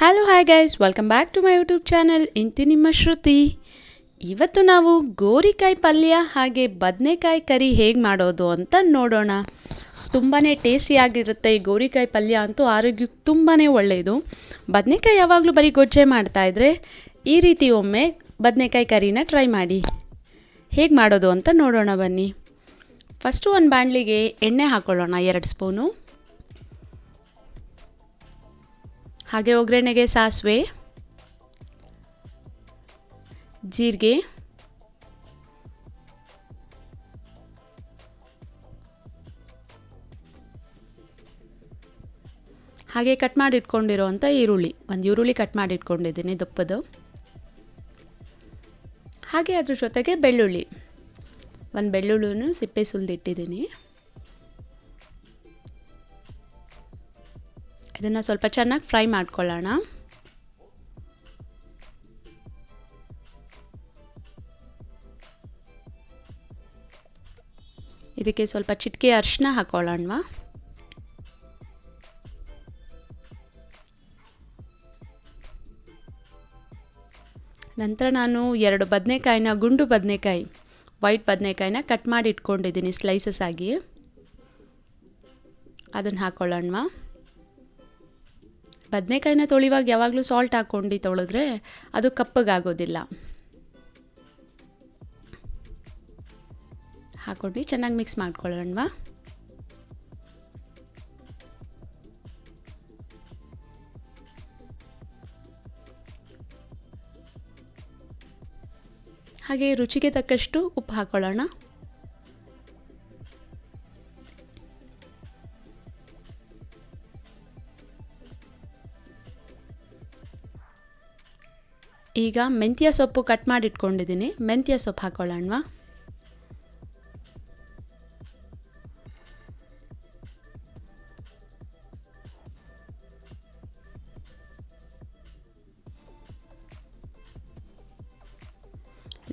Hello hi guys welcome back to my YouTube channel ಇಂತಿ ನಿಮ್ಮ ಶ್ರುತಿ ಇವತ್ತು ನಾವು ಗೋರಿಕಾಯಿ ಪಲ್ಯ ಹಾಗೆ ಬದನೆಕಾಯಿ ಕರಿ ಹೇಗೆ ಮಾಡೋದು ಅಂತ ನೋಡೋಣ. ತುಂಬಾ ಟೇಸ್ಟಿಯಾಗಿರುತ್ತೆ ಈ ಗೋರಿಕಾಯಿ ಪಲ್ಯ ಅಂತೂ ಆರೋಗ್ಯಕ್ಕೆ ತುಂಬಾ ಒಳ್ಳೆಯದು ಬದನೆಕಾಯಿ ಯಾವಾಗಲೂ ಬರೀ ಗೊಜ್ಜೆ ಮಾಡ್ತಾಯಿದ್ರೆ ಈ ರೀತಿ ಒಮ್ಮೆ ಬದನೆಕಾಯಿ ಕರಿನ ಟ್ರೈ ಮಾಡಿ. ಹೇಗೆ ಮಾಡೋದು ಅಂತ ನೋಡೋಣ ಬನ್ನಿ. ಫಸ್ಟು ಒಂದು ಬಾಣಲಿಗೆ ಎಣ್ಣೆ ಹಾಕ್ಕೊಳ್ಳೋಣ ಎರಡು ಸ್ಪೂನು ಹಾಗೆ ಒಗ್ಗರಣೆಗೆ ಸಾಸಿವೆ, ಜೀರಿಗೆ, ಹಾಗೆ ಕಟ್ ಮಾಡಿ ಇಟ್ಕೊಂಡಿರೋವಂಥ ಈರುಳ್ಳಿ. ಒಂದು ಈರುಳ್ಳಿ ಕಟ್ ಮಾಡಿ ಇಟ್ಕೊಂಡಿದ್ದೀನಿ ದಪ್ಪದು ಹಾಗೆ ಅದ್ರ ಜೊತೆಗೆ ಬೆಳ್ಳುಳ್ಳಿ. ಒಂದು ಬೆಳ್ಳುಳ್ಳಿನೂ ಸಿಪ್ಪೆ ಸುಲಿದಿಟ್ಟಿದ್ದೀನಿ. ಇದನ್ನು ಸ್ವಲ್ಪ ಚೆನ್ನಾಗಿ ಫ್ರೈ ಮಾಡ್ಕೊಳ್ಳೋಣ. ಇದಕ್ಕೆ ಸ್ವಲ್ಪ ಚಿಟಿಕೆ ಅರಿಶಿನ ಹಾಕೊಳ್ಳೋಣ ನಂತರ ನಾನು ಎರಡು ಬದನೆಕಾಯಿನ ಗುಂಡು ಬದನೆಕಾಯಿ, ವೈಟ್ ಬದನೆಕಾಯಿನ ಕಟ್ ಮಾಡಿ ಇಟ್ಕೊಂಡಿದ್ದೀನಿ ಸ್ಲೈಸಸ್ ಆಗಿ. ಅದನ್ನು ಹಾಕೊಳ್ಳೋಣವಾ. ಬದನೆಕಾಯಿನ ತೊಳಿವಾಗ ಯಾವಾಗಲೂ ಸಾಲ್ಟ್ ಹಾಕ್ಕೊಂಡು ತೊಳೆದ್ರೆ ಅದು ಕಪ್ಪಗಾಗೋದಿಲ್ಲ. ಹಾಕ್ಕೊಂಡು ಚೆನ್ನಾಗಿ ಮಿಕ್ಸ್ ಮಾಡ್ಕೊಳ್ಳೋಣವಾ? ಹಾಗೆ ರುಚಿಗೆ ತಕ್ಕಷ್ಟು ಉಪ್ಪು ಹಾಕೊಳ್ಳೋಣ. ಈಗ ಮೆಂತ್ಯ ಸೊಪ್ಪು ಕಟ್ ಮಾಡಿಟ್ಕೊಂಡಿದ್ದೀನಿ. ಮೆಂತ್ಯ ಸೊಪ್ಪು ಹಾಕೊಳ್ಳೋಣವಾ?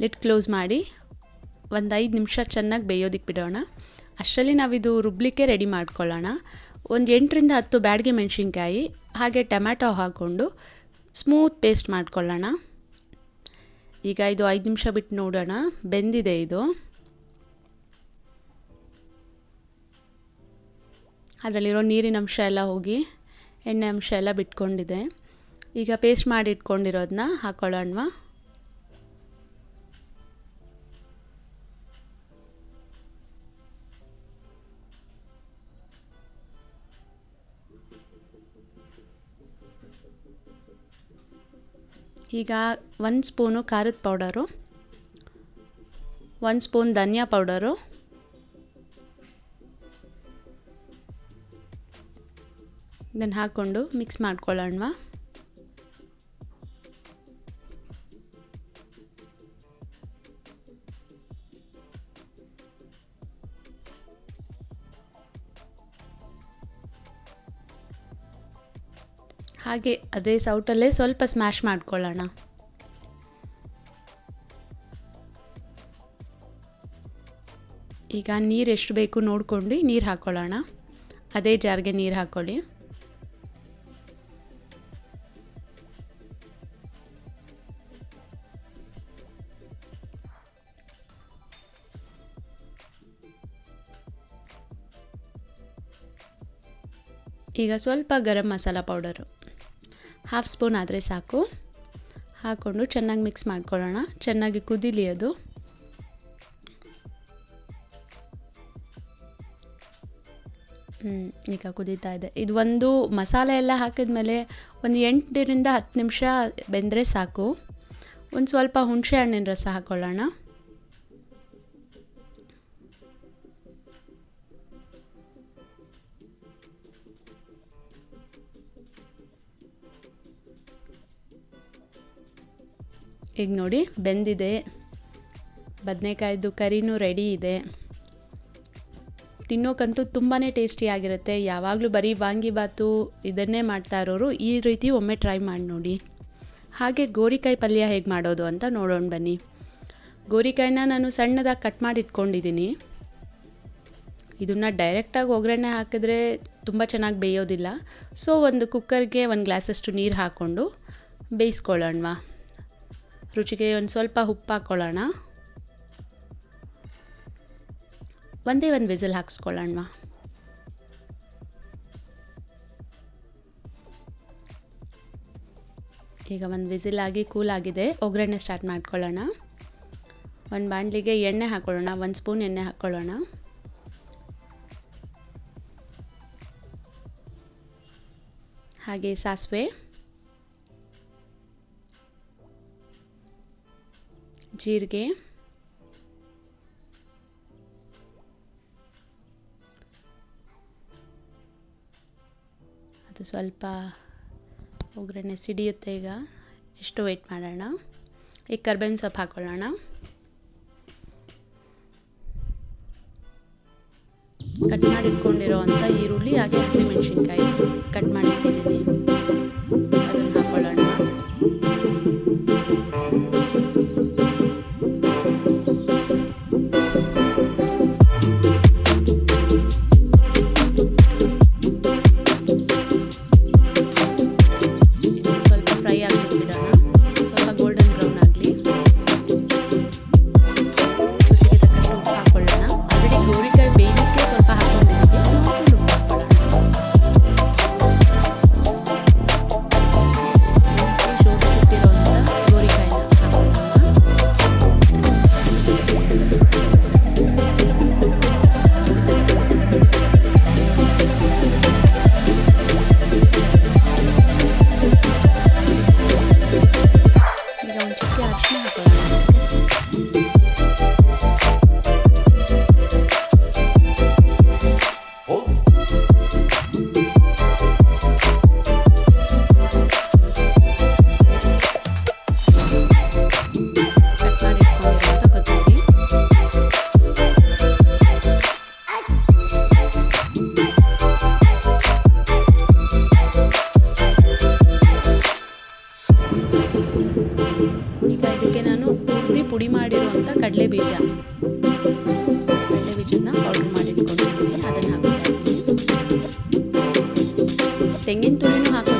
ಲಿಟ್ ಕ್ಲೋಸ್ ಮಾಡಿ. ಒಂದು ಐದು ನಿಮಿಷ ಚೆನ್ನಾಗಿ ಬೇಯೋದಕ್ಕೆ ಬಿಡೋಣ. ಅಷ್ಟರಲ್ಲಿ ನಾವಿದು ರುಬ್ಲಿಕ್ಕೆ ರೆಡಿ ಮಾಡ್ಕೊಳ್ಳೋಣ. ಒಂದು ಎಂಟರಿಂದ ಹತ್ತು ಬ್ಯಾಡಿಗೆ ಮೆಣಸಿನ್ಕಾಯಿ, ಹಾಗೆ ಟೊಮ್ಯಾಟೊ ಹಾಕ್ಕೊಂಡು ಸ್ಮೂತ್ ಪೇಸ್ಟ್ ಮಾಡ್ಕೊಳ್ಳೋಣ. ಈಗ ಇದು ಐದು ನಿಮಿಷ ಬಿಟ್ಟು ನೋಡೋಣ. ಬೆಂದಿದೆ ಇದು. ಅದರಲ್ಲಿರೋ ನೀರಿನ ಅಂಶ ಎಲ್ಲ ಹೋಗಿ ಎಣ್ಣೆ ಅಂಶ ಎಲ್ಲ ಬಿಟ್ಕೊಂಡಿದೆ. ಈಗ ಪೇಸ್ಟ್ ಮಾಡಿ ಇಟ್ಕೊಂಡಿರೋದನ್ನ ಹಾಕೊಳ್ಳೋಣವಾ? ಈಗ ಒಂದು ಸ್ಪೂನು ಖಾರದ ಪೌಡರು ಒಂದು ಸ್ಪೂನ್ ಧನಿಯಾ ಪೌಡರು ಇದನ್ನು ಹಾಕ್ಕೊಂಡು ಮಿಕ್ಸ್ ಮಾಡ್ಕೊಳ್ಳೋಣವಾ? ಹಾಗೆ ಅದೇ ಸೌಟಲ್ಲೇ ಸ್ವಲ್ಪ ಸ್ಮ್ಯಾಶ್ ಮಾಡ್ಕೊಳ್ಳೋಣ. ಈಗ ನೀರು ಎಷ್ಟು ಬೇಕು ನೋಡ್ಕೊಂಡು ನೀರು ಹಾಕ್ಕೊಳ್ಳೋಣ ಅದೇ ಜಾರ್ಗೆ ನೀರು ಹಾಕ್ಕೊಳ್ಳಿ ಈಗ ಸ್ವಲ್ಪ garam masala powder. Half spoon ಆದರೆ ಸಾಕು. ಹಾಕ್ಕೊಂಡು ಚೆನ್ನಾಗಿ ಮಿಕ್ಸ್ ಮಾಡ್ಕೊಳ್ಳೋಣ. ಚೆನ್ನಾಗಿ ಕುದಿಲಿ ಅದು. ಈಗ ಕುದೀತಾ ಇದೆ. ಇದು ಒಂದು ಮಸಾಲೆ ಎಲ್ಲ ಹಾಕಿದ್ಮೇಲೆ ಒಂದು ಎಂಟರಿಂದ ಹತ್ತು ನಿಮಿಷ ಬೆಂದರೆ ಸಾಕು. ಒಂದು ಸ್ವಲ್ಪ ಹುಣಸೆ ಹಣ್ಣಿನ ರಸ ಹಾಕ್ಕೊಳ್ಳೋಣ ಈಗ ನೋಡಿ, ಬೆಂದಿದೆ. ಬದನೆಕಾಯ್ದು ಕರಿನೂ ರೆಡಿ ಇದೆ. ತಿನ್ನೋಕ್ಕಂತೂ ತುಂಬಾ ಟೇಸ್ಟಿಯಾಗಿರುತ್ತೆ ಯಾವಾಗಲೂ ಬರೀ ವಾಂಗಿಬಾತು ಇದನ್ನೇ ಮಾಡ್ತಾ ಇರೋರು ಈ ರೀತಿ ಒಮ್ಮೆ ಟ್ರೈ ಮಾಡಿ ನೋಡಿ. ಹಾಗೆ ಗೋರಿಕಾಯಿ ಪಲ್ಯ ಹೇಗೆ ಮಾಡೋದು ಅಂತ ನೋಡೋಣ ಬನ್ನಿ. ಗೋರಿಕಾಯಿನ ನಾನು ಸಣ್ಣದಾಗಿ ಕಟ್ ಮಾಡಿ ಇಟ್ಕೊಂಡಿದ್ದೀನಿ. ಇದನ್ನು ಡೈರೆಕ್ಟಾಗಿ ಒಗ್ಗರಣೆ ಹಾಕಿದ್ರೆ ತುಂಬ ಚೆನ್ನಾಗಿ ಬೇಯೋದಿಲ್ಲ. ಸೊ ಒಂದು ಕುಕ್ಕರ್ಗೆ ಒಂದು ಗ್ಲಾಸಷ್ಟು ನೀರು ಹಾಕ್ಕೊಂಡು ಬೇಯಿಸ್ಕೊಳ್ಳೋಣ ರುಚಿಗೆ ಒಂದು ಸ್ವಲ್ಪ ಉಪ್ಪು ಹಾಕ್ಕೊಳ್ಳೋಣ ಒಂದೇ ಒಂದು ವಿಸಿಲ್ ಹಾಕ್ಸ್ಕೊಳ್ಳೋಣ ಈಗ ಒಂದು ವಿಸಿಲ್ ಆಗಿ ಕೂಲ್ ಆಗಿದೆ. ಒಗ್ಗರಣೆ ಸ್ಟಾರ್ಟ್ ಮಾಡ್ಕೊಳ್ಳೋಣ. ಒಂದು ಬಾಣಲಿಗೆ ಎಣ್ಣೆ ಹಾಕ್ಕೊಳ್ಳೋಣ ಒಂದು ಸ್ಪೂನ್ ಎಣ್ಣೆ ಹಾಕ್ಕೊಳ್ಳೋಣ ಹಾಗೆ ಸಾಸಿವೆ. ಜೀರಿಗೆ. ಅದು ಸ್ವಲ್ಪ ಒಗ್ಗರಣೆ ಸಿಡಿಯುತ್ತೆ ಈಗ. ಎಷ್ಟು ವೆಯ್ಟ್ ಮಾಡೋಣ? ಈಗ ಕರ್ಬೇವಿನ ಸೊಪ್ಪು ಹಾಕ್ಕೊಳ್ಳೋಣ ಕಟ್ ಮಾಡಿ ಇಟ್ಕೊಂಡಿರೋವಂಥ ಈರುಳ್ಳಿ, ಹಾಗೆ ಹಸಿಮೆಣಸಿನ್ಕಾಯಿ ಕಟ್ ಮಾಡಿ. ಈಗ ಇದಕ್ಕೆ ನಾನು ಪೂರ್ತಿ ಪುಡಿ ಮಾಡಿರುವಂಥ ಕಡಲೆ ಬೀಜ. ಕಡಲೆ ಬೀಜನ ಪೌಡ್ರ್ ಮಾಡಿ ಇಟ್ಕೊಂಡಿದ್ದೀನಿ ಅದನ್ನು ಹಾಕ್ತಾ ಇದ್ದೀನಿ. ತೆಂಗಿನ ತುರಿನೂ ಹಾಕೋ